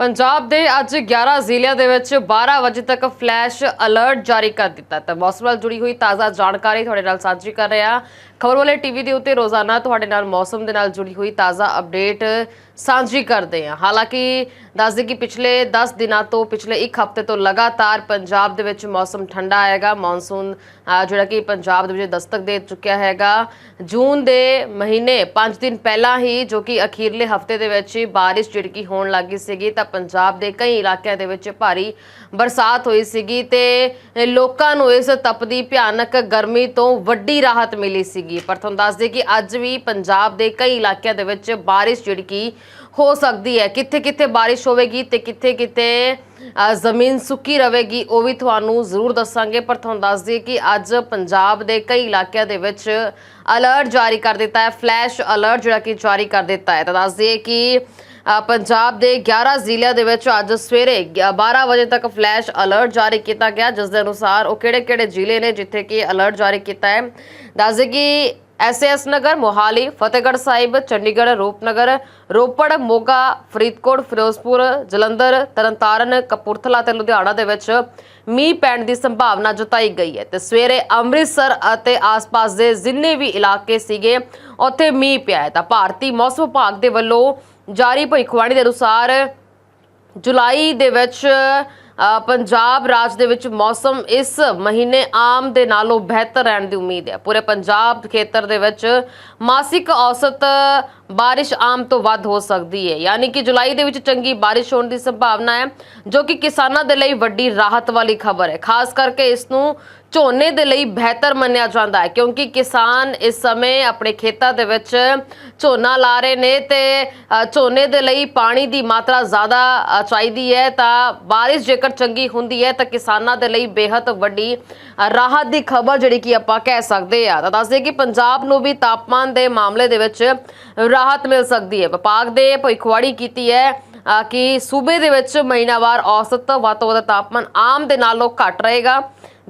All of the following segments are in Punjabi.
ਪੰਜਾਬ ਦੇ ਅੱਜ 11 ਜ਼ਿਲ੍ਹਿਆਂ ਦੇ ਵਿੱਚ 12 ਵਜੇ ਤੱਕ ਫਲੈਸ਼ ਅਲਰਟ ਜਾਰੀ ਕਰ ਦਿੱਤਾ ਤਾਂ ਮੌਸਮ ਨਾਲ ਜੁੜੀ ਹੋਈ ਤਾਜ਼ਾ ਜਾਣਕਾਰੀ ਤੁਹਾਡੇ ਨਾਲ ਸਾਂਝੀ ਕਰ ਰਿਹਾ ਖਬਰ ਵਾਲੇ ਟੀਵੀ ਦੇ ਉੱਤੇ ਰੋਜ਼ਾਨਾ ਤੁਹਾਡੇ ਨਾਲ ਮੌਸਮ ਦੇ ਨਾਲ ਜੁੜੀ ਹੋਈ ਤਾਜ਼ਾ ਅਪਡੇਟ ਸਾਂਝੀ ਕਰਦੇ ਹਾਂ। ਹਾਲਾਂਕਿ ਦੱਸਦੇ ਕਿ ਪਿਛਲੇ 10 ਦਿਨਾਂ ਤੋਂ ਪਿਛਲੇ ਇੱਕ ਹਫ਼ਤੇ ਤੋਂ ਲਗਾਤਾਰ ਪੰਜਾਬ ਦੇ ਵਿੱਚ ਮੌਸਮ ਠੰਡਾ ਆਏਗਾ। ਮੌਨਸੂਨ ਜਿਹੜਾ ਕਿ ਪੰਜਾਬ ਦੇ ਵਿੱਚ ਦਸਤਕ ਦੇ ਚੁੱਕਿਆ ਹੈਗਾ। ਜੂਨ ਦੇ ਮਹੀਨੇ 5 ਦਿਨ ਪਹਿਲਾਂ ਹੀ ਜੋ ਕਿ ਅਖੀਰਲੇ ਹਫ਼ਤੇ ਦੇ ਵਿੱਚ ਬਾਰਿਸ਼ ਜਿਹੜੀ ਕਿ ਹੋਣ ਲੱਗੀ ਸੀਗੀ, ਤਾਂ ਪੰਜਾਬ ਦੇ ਕਈ ਇਲਾਕਿਆਂ ਦੇ ਵਿੱਚ ਭਾਰੀ ਬਰਸਾਤ ਹੋਈ ਸੀਗੀ ਤੇ ਲੋਕਾਂ ਨੂੰ ਇਸ ਤਪਦੀ ਭਿਆਨਕ ਗਰਮੀ ਤੋਂ ਵੱਡੀ ਰਾਹਤ ਮਿਲੀ ਸੀਗੀ। ਪਰ ਤੁਹਾਨੂੰ ਦੱਸ ਦਈਏ ਕਿ ਅੱਜ ਵੀ ਪੰਜਾਬ ਦੇ ਕਈ ਇਲਾਕਿਆਂ ਦੇ ਵਿੱਚ ਬਾਰਿਸ਼ ਜਿਹੜੀ ਕਿ ਹੋ ਸਕਦੀ ਹੈ। ਕਿੱਥੇ ਕਿੱਥੇ ਬਾਰਿਸ਼ ਹੋਵੇਗੀ ਤੇ ਕਿੱਥੇ ਕਿੱਥੇ ਜ਼ਮੀਨ ਸੁੱਕੀ ਰਹੇਗੀ, ਉਹ ਵੀ ਤੁਹਾਨੂੰ ਜ਼ਰੂਰ ਦੱਸਾਂਗੇ। ਪਰ ਤੁਹਾਨੂੰ ਦੱਸ ਦਈਏ ਕਿ ਅੱਜ ਪੰਜਾਬ ਦੇ ਕਈ ਇਲਾਕਿਆਂ ਦੇ ਵਿੱਚ ਅਲਰਟ ਜਾਰੀ ਕਰ ਦਿੱਤਾ ਹੈ। ਫਲੈਸ਼ ਅਲਰਟ ਜਿਹੜਾ ਕਿ ਜਾਰੀ ਕਰ ਦਿੱਤਾ ਹੈ। ਤਾਂ ਦੱਸ ਦਈਏ ਕਿ ਪੰਜਾਬ ਦੇ 11 ਜ਼ਿਲ੍ਹਿਆਂ ਦੇ ਵਿੱਚ ਅੱਜ ਸਵੇਰੇ 12 ਵਜੇ ਤੱਕ ਫਲੈਸ਼ ਅਲਰਟ ਜਾਰੀ ਕੀਤਾ ਗਿਆ, ਜਿਸ ਦੇ ਅਨੁਸਾਰ ਉਹ ਕਿਹੜੇ-ਕਿਹੜੇ ਜ਼ਿਲ੍ਹੇ ਨੇ ਜਿੱਥੇ ਕਿ ਅਲਰਟ ਜਾਰੀ ਕੀਤਾ ਹੈ। ਦੱਸਦੇ ਕਿ ਐਸਐਸ ਨਗਰ ਮੋਹਾਲੀ ਫਤਿਹਗੜ੍ਹ ਸਾਹਿਬ ਚੰਡੀਗੜ੍ਹ ਰੂਪਨਗਰ ਰੋਪੜ ਮੋਗਾ ਫਰੀਦਕੋਟ ਫਿਰੋਜ਼ਪੁਰ ਜਲੰਧਰ ਤਰਨਤਾਰਨ ਕਪੂਰਥਲਾ ਤੇ ਲੁਧਿਆਣਾ ਦੇ ਵਿੱਚ ਮੀਂਹ ਪੈਣ ਦੀ ਸੰਭਾਵਨਾ ਜਤਾਈ ਗਈ ਹੈ। ਤੇ ਸਵੇਰੇ ਅੰਮ੍ਰਿਤਸਰ ਅਤੇ ਆਸ-ਪਾਸ ਦੇ ਜਿੰਨੇ ਵੀ ਇਲਾਕੇ ਸੀਗੇ, ਉੱਥੇ ਮੀਂਹ ਪਿਆ ਹੈ। ਤਾਂ ਭਾਰਤੀ ਮੌਸਮ ਵਿਭਾਗ ਦੇ ਵੱਲੋਂ ਜਾਰੀ ਭਵਿੱਖਬਾਣੀ ਦੇ ਅਨੁਸਾਰ ਜੁਲਾਈ ਦੇ ਵਿੱਚ ਪੰਜਾਬ ਰਾਜ ਦੇ ਵਿੱਚ ਮੌਸਮ ਇਸ ਮਹੀਨੇ ਆਮ ਦੇ ਨਾਲੋਂ ਬਿਹਤਰ ਰਹਿਣ ਦੀ ਉਮੀਦ ਹੈ। ਪੂਰੇ ਪੰਜਾਬ ਖੇਤਰ ਦੇ ਵਿੱਚ ਮਾਸਿਕ ਔਸਤ ਬਾਰਿਸ਼ ਆਮ ਤੋਂ ਵੱਧ ਹੋ ਸਕਦੀ ਹੈ। ਯਾਨੀ ਕਿ ਜੁਲਾਈ ਦੇ ਵਿੱਚ ਚੰਗੀ ਬਾਰਿਸ਼ ਹੋਣ ਦੀ ਸੰਭਾਵਨਾ ਹੈ, ਜੋ ਕਿ ਕਿਸਾਨਾਂ ਦੇ ਲਈ ਵੱਡੀ ਰਾਹਤ ਵਾਲੀ ਖਬਰ ਹੈ। ਖਾਸ ਕਰਕੇ ਇਸ ਨੂੰ ਝੋਨੇ ਦੇ ਲਈ ਬਿਹਤਰ ਮੰਨਿਆ ਜਾਂਦਾ ਹੈ, ਕਿਉਂਕਿ ਕਿਸਾਨ ਇਸ ਸਮੇਂ ਆਪਣੇ ਖੇਤਾਂ ਦੇ ਵਿੱਚ ਝੋਨਾ ਲਾ ਰਹੇ ਨੇ ਤੇ ਝੋਨੇ ਦੇ ਲਈ ਪਾਣੀ ਦੀ ਮਾਤਰਾ ਜ਼ਿਆਦਾ ਚਾਹੀਦੀ ਹੈ। ਤਾਂ ਬਾਰਿਸ਼ ਜੇਕਰ ਚੰਗੀ ਹੁੰਦੀ ਹੈ, ਤਾਂ ਕਿਸਾਨਾਂ ਦੇ ਲਈ ਬੇहद ਵੱਡੀ ਰਾਹਤ ਦੀ ਖਬਰ ਜਿਹੜੀ ਕਿ ਆਪਾਂ ਕਹਿ ਸਕਦੇ ਆ ਤਾਂ ਦੱਸਦੇ ਕਿ ਪੰਜਾਬ ਨੂੰ ਵੀ ਤਾਪਮਾਨ ਦੇ ਮਾਮਲੇ ਦੇ ਵਿੱਚ ਰਾਹਤ ਮਿਲ ਸਕਦੀ ਹੈ। ਵਿਭਾਗ ਦੇ ਭਵਿੱਖਬਾਣੀ ਕੀਤੀ ਹੈ ਕਿ ਸੂਬੇ ਦੇ ਵਿੱਚ ਮਹੀਨਾਵਾਰ ਔਸਤ ਵੱਧ ਤੋਂ ਵੱਧ ਤਾਪਮਾਨ ਆਮ ਦੇ ਨਾਲੋਂ ਘੱਟ ਰਹੇਗਾ।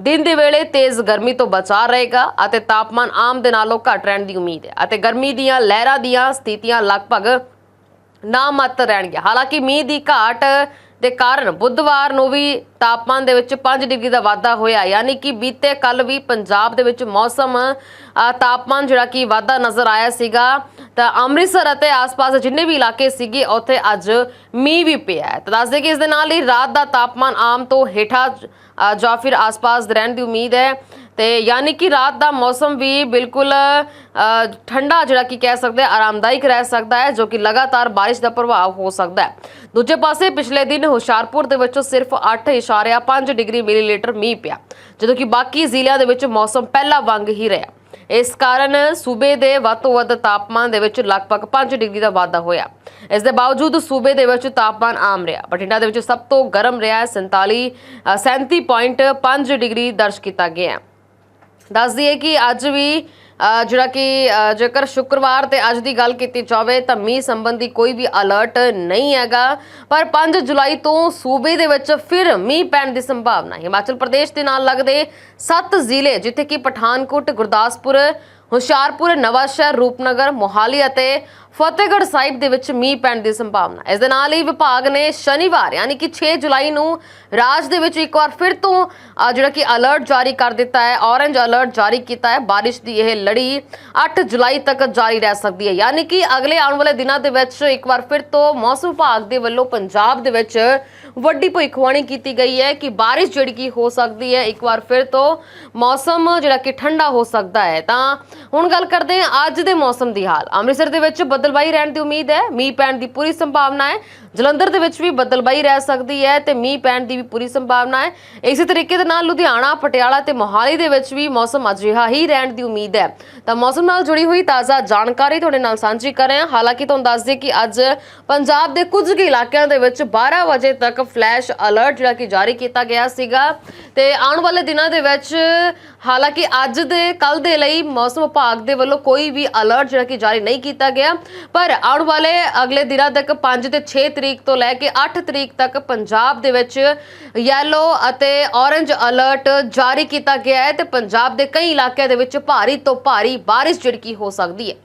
ਦਿਨ ਦੇ ਵੇਲੇ ਤੇਜ਼ ਗਰਮੀ ਤੋਂ ਬਚਾ ਰਹੇਗਾ ਅਤੇ ਤਾਪਮਾਨ ਆਮ ਦੇ ਨਾਲੋਂ ਘੱਟ ਰਹਿਣ ਦੀ ਉਮੀਦ ਹੈ ਅਤੇ ਗਰਮੀ ਦੀਆਂ ਲਹਿਰਾਂ ਦੀਆਂ ਸਥਿਤੀਆਂ ਲਗਭਗ ਨਾ ਮਾਤਰ ਰਹਿਣਗੀਆਂ। ਹਾਲਾਂਕਿ ਮੀਂਹ ਦੀ ਘਾਟ ਦੇ ਕਾਰਨ ਬੁੱਧਵਾਰ ਨੂੰ ਵੀ ਤਾਪਮਾਨ ਦੇ ਵਿੱਚ 5 ਡਿਗਰੀ ਦਾ ਵਾਧਾ ਹੋਇਆ। ਯਾਨੀ ਕਿ ਬੀਤੇ ਕੱਲ ਵੀ ਪੰਜਾਬ ਦੇ ਵਿੱਚ ਮੌਸਮ ਤਾਪਮਾਨ ਜਿਹੜਾ ਕਿ ਵਾਧਾ ਨਜ਼ਰ ਆਇਆ ਸੀਗਾ। ਤਾਂ ਅੰਮ੍ਰਿਤਸਰ ਅਤੇ ਆਸ-ਪਾਸ ਜਿੰਨੇ ਵੀ ਇਲਾਕੇ ਸੀਗੇ, ਉੱਥੇ ਅੱਜ ਮੀਂਹ ਵੀ ਪਿਆ ਹੈ। ਤਾਂ ਦੱਸਦੇ ਕਿ ਇਸ ਦੇ ਨਾਲ ਹੀ ਰਾਤ ਦਾ ਤਾਪਮਾਨ ਆਮ ਤੋਂ ਹੇਠਾਂ ਜਾਂ ਫਿਰ ਆਸ-ਪਾਸ ਰਹਿਣ ਦੀ ਉਮੀਦ ਹੈ। ਤੇ ਯਾਨੀ ਕਿ ਰਾਤ ਦਾ ਮੌਸਮ ਵੀ ਬਿਲਕੁਲ ਠੰਡਾ ਜਿਹੜਾ ਕਿ ਕਹਿ ਸਕਦੇ ਆਰਾਮਦਾਇਕ ਰਹਿ ਸਕਦਾ ਹੈ ਜੋ ਕਿ ਲਗਾਤਾਰ ਬਾਰਿਸ਼ ਦਾ ਪ੍ਰਭਾਵ ਹੋ ਸਕਦਾ ਹੈ। ਦੂਜੇ ਪਾਸੇ ਪਿਛਲੇ ਦਿਨ ਹੁਸ਼ਿਆਰਪੁਰ ਦੇ ਵਿੱਚ ਸਿਰਫ 8.5 ਡਿਗਰੀ ਮਿਲੀਲੀਟਰ ਮੀਂਹ ਪਿਆ ਜਦੋਂ ਕਿ ਬਾਕੀ ਜ਼ਿਲ੍ਹਿਆਂ ਦੇ ਵਿੱਚ ਮੌਸਮ ਪਹਿਲਾਂ ਵਾਂਗ ਹੀ ਰਿਹਾ। ਇਸ ਕਾਰਨ ਸੂਬੇ ਦੇ ਵੱਧ ਤੋਂ ਵੱਧ ਤਾਪਮਾਨ ਦੇ ਵਿੱਚ ਲਗਭਗ 5 ਡਿਗਰੀ ਦਾ ਵਾਧਾ ਹੋਇਆ। ਇਸ ਦੇ ਬਾਵਜੂਦ ਸੂਬੇ ਦੇ ਵਿੱਚ ਤਾਪਮਾਨ ਆਮ ਰਿਹਾ। ਬਠਿੰਡਾ ਦੇ ਵਿੱਚ ਸਭ ਤੋਂ ਗਰਮ ਰਿਹਾ ਹੈ 47 ਅ, 37.5 ਡਿਗਰੀ ਦਰਜ ਕੀਤਾ ਗਿਆ ਹੈ। ਦੱਸ ਦਈਏ ਕਿ ਅੱਜ ਵੀ ਜਿਹੜਾ ਕਿ ਜੇਕਰ ਸ਼ੁੱਕਰਵਾਰ ਤੇ ਅੱਜ ਦੀ ਗੱਲ ਕੀਤੀ ਜਾਵੇ ਤਾਂ ਮੀਂਹ ਸੰਬੰਧੀ ਕੋਈ ਵੀ ਅਲਰਟ ਨਹੀਂ ਹੈਗਾ। ਪਰ 5 ਜੁਲਾਈ ਤੋਂ ਸੂਬੇ ਦੇ ਵਿੱਚ ਫਿਰ ਮੀਂਹ ਪੈਣ ਦੀ ਸੰਭਾਵਨਾ ਹੈ। ਹਿਮਾਚਲ ਪ੍ਰਦੇਸ਼ ਦੇ ਨਾਲ ਲੱਗਦੇ 7 ਜ਼ਿਲ੍ਹੇ, ਜਿੱਥੇ ਕਿ ਪਠਾਨਕੋਟ, ਗੁਰਦਾਸਪੁਰ ਹੁਸ਼ਿਆਰਪੁਰ, ਨਵਾਂਸ਼ਹਿਰ, ਰੂਪਨਗਰ, ਮੋਹਾਲੀ ਅਤੇ ਫਤਿਹਗੜ੍ਹ ਸਾਹਿਬ ਦੇ ਵਿੱਚ ਮੀਂਹ ਪੈਣ ਦੀ ਸੰਭਾਵਨਾ। ਇਸ ਦੇ ਨਾਲ ਹੀ ਵਿਭਾਗ ਨੇ ਸ਼ਨੀਵਾਰ, ਯਾਨੀ ਕਿ 6 ਜੁਲਾਈ ਨੂੰ ਰਾਜ ਦੇ ਵਿੱਚ ਇੱਕ ਵਾਰ ਫਿਰ ਤੋਂ ਜਿਹੜਾ ਕਿ ਅਲਰਟ ਜਾਰੀ ਕਰ ਦਿੱਤਾ ਹੈ ਔਰੇਂਜ ਅਲਰਟ ਜਾਰੀ ਕੀਤਾ ਹੈ। ਬਾਰਿਸ਼ ਦੀ ਇਹ ਲੜੀ 8 ਜੁਲਾਈ ਤੱਕ ਜਾਰੀ ਰਹਿ ਸਕਦੀ ਹੈ। ਯਾਨੀ ਕਿ ਅਗਲੇ ਆਉਣ ਵਾਲੇ ਦਿਨਾਂ ਦੇ ਵਿੱਚ ਇੱਕ ਵਾਰ ਫਿਰ ਤੋਂ ਮੌਸਮ ਵਿਭਾਗ ਦੇ ਵੱਲੋਂ ਪੰਜਾਬ ਦੇ ਵਿੱਚ ਵੱਡੀ ਭਵਿੱਖਬਾਣੀ ਕੀਤੀ ਗਈ ਹੈ ਕਿ ਬਾਰਿਸ਼ ਜਿਹੜੀ ਕਿ ਹੋ ਸਕਦੀ ਹੈ, ਇੱਕ ਵਾਰ ਫਿਰ ਤੋਂ ਮੌਸਮ ਜਿਹੜਾ ਕਿ ਠੰਡਾ ਹੋ ਸਕਦਾ ਹੈ। ਤਾਂ ਹੁਣ ਗੱਲ ਕਰਦੇ ਹਾਂ ਅੱਜ ਦੇ ਮੌਸਮ ਦੀ ਹਾਲ। ਅੰਮ੍ਰਿਤਸਰ ਦੇ ਵਿੱਚ ਬੱਦਲਬਾਈ ਰਹਿਣ ਦੀ ਉਮੀਦ ਹੈ, ਮੀਂਹ ਪੈਣ ਦੀ ਪੂਰੀ ਸੰਭਾਵਨਾ ਹੈ। ਜਲੰਧਰ ਦੇ ਵਿੱਚ ਵੀ ਬੱਦਲਬਾਈ ਰਹਿ ਸਕਦੀ ਹੈ ਤੇ ਮੀਂਹ ਪੈਣ ਦੀ ਵੀ ਪੂਰੀ ਸੰਭਾਵਨਾ ਹੈ। ਇਸੇ ਤਰੀਕੇ ਦੇ ਨਾਲ ਲੁਧਿਆਣਾ, ਪਟਿਆਲਾ ਤੇ ਮੋਹਾਲੀ ਦੇ ਵਿੱਚ ਵੀ ਮੌਸਮ ਅਜਿਹਾ ਹੀ ਰਹਿਣ ਦੀ ਉਮੀਦ ਹੈ। ਤਾਂ ਮੌਸਮ ਨਾਲ ਜੁੜੀ ਹੋਈ ਤਾਜ਼ਾ ਜਾਣਕਾਰੀ ਤੁਹਾਡੇ ਨਾਲ ਸਾਂਝੀ ਕਰ ਰਹੇ ਹਾਂ। ਹਾਲਾਂਕਿ ਤੁਹਾਨੂੰ ਦੱਸ ਦਈਏ ਕਿ ਅੱਜ ਪੰਜਾਬ ਦੇ ਕੁਝ ਕੁ ਇਲਾਕਿਆਂ ਦੇ ਵਿੱਚ 12 ਵਜੇ ਤੱਕ ਫਲੈਸ਼ ਅਲਰਟ ਜਿਹੜਾ ਕਿ ਜਾਰੀ ਕੀਤਾ ਗਿਆ ਸੀਗਾ। ਤੇ ਆਉਣ ਵਾਲੇ ਦਿਨਾਂ ਦੇ ਵਿੱਚ ਹਾਲਾਂਕਿ ਅੱਜ ਦੇ ਕੱਲ ਦੇ ਲਈ ਮੌਸਮ ਵਿਭਾਗ ਦੇ ਵੱਲੋਂ ਕੋਈ ਵੀ ਅਲਰਟ ਜਿਹੜਾ ਕਿ ਜਾਰੀ ਨਹੀਂ ਕੀਤਾ ਗਿਆ। ਪਰ ਆਉਣ ਵਾਲੇ ਅਗਲੇ ਦਿਨਾਂ ਤੱਕ 5 ਤੇ 6 ਤਰੀਕ ਤੋਂ ਲੈ ਕੇ 8 ਤਰੀਕ ਤੱਕ ਪੰਜਾਬ ਦੇ ਵਿੱਚ ਯੈਲੋ ਅਤੇ ਔਰੰਜ ਅਲਰਟ ਜਾਰੀ ਕੀਤਾ ਗਿਆ ਹੈ ਤੇ ਪੰਜਾਬ ਦੇ ਕਈ ਇਲਾਕਿਆਂ ਦੇ ਵਿੱਚ ਭਾਰੀ ਤੋਂ ਭਾਰੀ ਬਾਰਿਸ਼ ਜਿਹੜੀ ਕਿ ਹੋ ਸਕਦੀ ਹੈ।